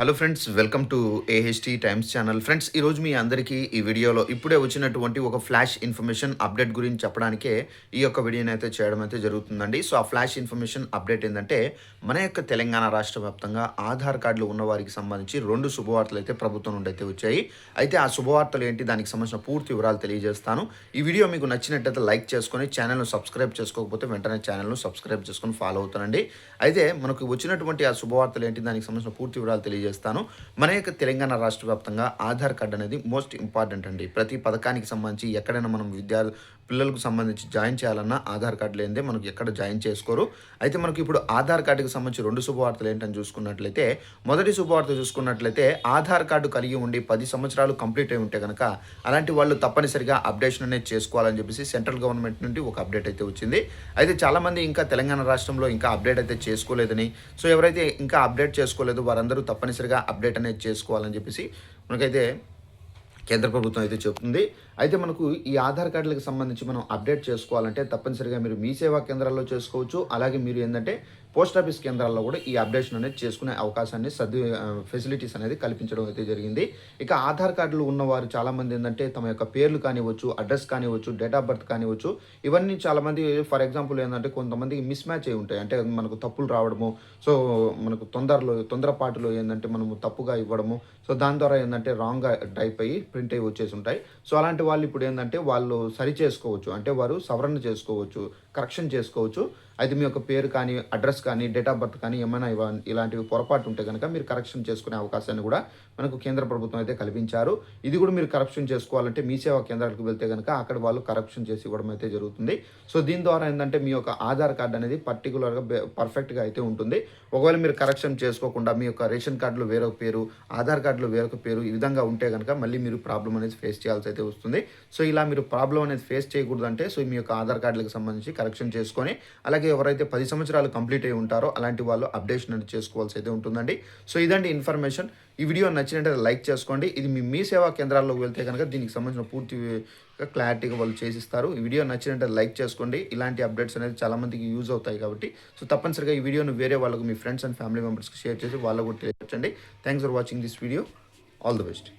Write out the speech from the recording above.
Hello friends welcome to AHT times channel friends ఈరోజు మీ అందరికీ ఈ వీడియోలో ఇప్పుడే వచ్చినటువంటి ఒక ఫ్లాష్ ఇన్ఫర్మేషన్ అప్డేట్ గురించి చెప్పడానికే ఈ యొక్క వీడియోని అయితే చేయడం అయితే జరుగుతుందండి. సో ఆ ఫ్లాష్ ఇన్ఫర్మేషన్ అప్డేట్ ఏంటంటే మన యొక్క తెలంగాణ రాష్ట్ర వ్యాప్తంగా ఆధార్ కార్డులు ఉన్న వారికి సంబంధించి రెండు శుభవార్తలు అయితే ప్రభుత్వం నుండి అయితే వచ్చాయి. అయితే ఆ శుభవార్తలు ఏంటి? దానికి సంబంధించిన పూర్తి వివరాలు తెలియజేస్తాను. ఈ వీడియో మీకు నచ్చినట్టయితే లైక్ చేసుకొని ఛానల్ను సబ్స్క్రైబ్ చేసుకోకపోతే వెంటనే ఛానల్ను సబ్స్క్రైబ్ చేసుకొని ఫాలో అవుతానండి. అయితే మనకు వచ్చినటువంటి ఆ శుభవార్తలు ఏంటి? దానికి సంబంధించిన పూర్తి వివరాలు తెలియజేస్తాను. మన యొక్క తెలంగాణ రాష్ట్ర వ్యాప్తంగా ఆధార్ కార్డు అనేది మోస్ట్ ఇంపార్టెంట్ అండి. ప్రతి పథకానికి సంబంధించి ఎక్కడైనా మనం విద్యార్థి పిల్లలకు సంబంధించి జాయిన్ చేయాలన్నా ఆధార్ కార్డు లేనిదే మనకు ఎక్కడ జాయిన్ చేసుకోరు. అయితే మనకి ఇప్పుడు ఆధార్ కార్డుకి సంబంధించి రెండు శుభవార్తలు ఏంటని చూసుకున్నట్లయితే మొదటి శుభవార్త చూసుకున్నట్లయితే ఆధార్ కార్డు కలిగి ఉండి పది సంవత్సరాలు కంప్లీట్ అయి ఉంటే కనుక అలాంటి వాళ్ళు తప్పనిసరిగా అప్డేషన్ అనేది చేసుకోవాలని చెప్పేసి సెంట్రల్ గవర్నమెంట్ నుండి ఒక అప్డేట్ అయితే వచ్చింది. అయితే చాలామంది ఇంకా తెలంగాణ రాష్ట్రంలో ఇంకా అప్డేట్ అయితే చేసుకోలేదని సో ఎవరైతే ఇంకా అప్డేట్ చేసుకోలేదు వారందరూ తప్పనిసరి తప్పనిసరిగా అప్డేట్ అనేది చేసుకోవాలని చెప్పేసి మనకైతే కేంద్ర ప్రభుత్వం అయితే చెప్తుంది. అయితే మనకు ఈ ఆధార్ కార్డులకు సంబంధించి మనం అప్డేట్ చేసుకోవాలంటే తప్పనిసరిగా మీరు మీ సేవా కేంద్రాల్లో చేసుకోవచ్చు. అలాగే మీరు ఏంటంటే పోస్ట్ ఆఫీస్ కేంద్రాల్లో కూడా ఈ అప్డేషన్ అనేది చేసుకునే అవకాశాన్ని సర్ది ఫెసిలిటీస్ అనేది కల్పించడం అయితే జరిగింది. ఇక ఆధార్ కార్డులు ఉన్నవారు చాలామంది ఏంటంటే తమ యొక్క పేర్లు కానివ్వచ్చు అడ్రస్ కానివ్వచ్చు డేట్ ఆఫ్ బర్త్ కానివ్వచ్చు ఇవన్నీ చాలామంది ఫర్ ఎగ్జాంపుల్ ఏంటంటే కొంతమంది మిస్ మ్యాచ్ అయి ఉంటాయి. అంటే మనకు తప్పులు రావడము సో మనకు తొందరలో తొందరపాటులో ఏంటంటే మనము తప్పుగా ఇవ్వడము సో దాని ద్వారా ఏంటంటే రాంగ్గా టైప్ అయ్యి ప్రింట్ అయ్యి వచ్చేసి ఉంటాయి. సో అలాంటి వాళ్ళు ఇప్పుడు ఏంటంటే వాళ్ళు సరి చేసుకోవచ్చు. అంటే వారు సవరణ చేసుకోవచ్చు కరెక్షన్ చేసుకోవచ్చు. అయితే మీ యొక్క పేరు కానీ అడ్రస్ కానీ డేట్ ఆఫ్ బర్త్ కానీ ఏమైనా ఇలాంటివి పొరపాటు ఉంటే కనుక మీరు కరెక్షన్ చేసుకునే అవకాశాన్ని కూడా మనకు కేంద్ర ప్రభుత్వం అయితే కల్పించారు. ఇది కూడా మీరు కరప్షన్ చేసుకోవాలంటే మీ సేవా కేంద్రాలకు వెళ్తే కనుక అక్కడ వాళ్ళు కరప్షన్ చేసి ఇవ్వడం అయితే జరుగుతుంది. సో దీని ద్వారా ఏంటంటే మీ యొక్క ఆధార్ కార్డు అనేది పర్టికులర్గా పర్ఫెక్ట్గా అయితే ఉంటుంది. ఒకవేళ మీరు కరెక్షన్ చేసుకోకుండా మీ యొక్క రేషన్ కార్డులో వేరొక పేరు ఆధార్ కార్డులో వేరొక పేరు ఈ విధంగా ఉంటే కనుక మళ్ళీ మీరు ప్రాబ్లం అనేది ఫేస్ చేయాల్సి అయితే వస్తుంది. సో ఇలా మీరు ప్రాబ్లం అనేది ఫేస్ చేయకూడదంటే సో మీ యొక్క ఆధార్ కార్డులకు సంబంధించి కరెక్షన్ చేసుకొని అలాగే ఎవరైతే పది సంవత్సరాలు కంప్లీట్ అయి ఉంటారో అలాంటి వాళ్ళు అప్డేషన్ అనేది చేసుకోవాల్సి అయితే ఉంటుందండి. సో ఇదండి ఇన్ఫర్మేషన్. ఈ వీడియో నచ్చినట్లయితే లైక్ చేసుకోండి. ఇది మీ మీ సేవా కేంద్రాల్లోకి వెళ్తే కనుక దీనికి సంబంధించిన పూర్తి క్లారిటీగా వాళ్ళు చేసిస్తారు. ఈ వీడియో నచ్చినట్లయితే లైక్ చేసుకోండి. ఇలాంటి అప్డేట్స్ అనేది చాలా మందికి యూజ్ అవుతాయి కాబట్టి. సో తప్పనిసరిగా ఈ వీడియోను వేరే వాళ్ళకు మీ ఫ్రెండ్స్ అండ్ ఫ్యామిలీ మెంబర్స్కి షేర్ చేసి వాళ్ళకు కూడా తెలియచండి thanks for watching this video. All the best.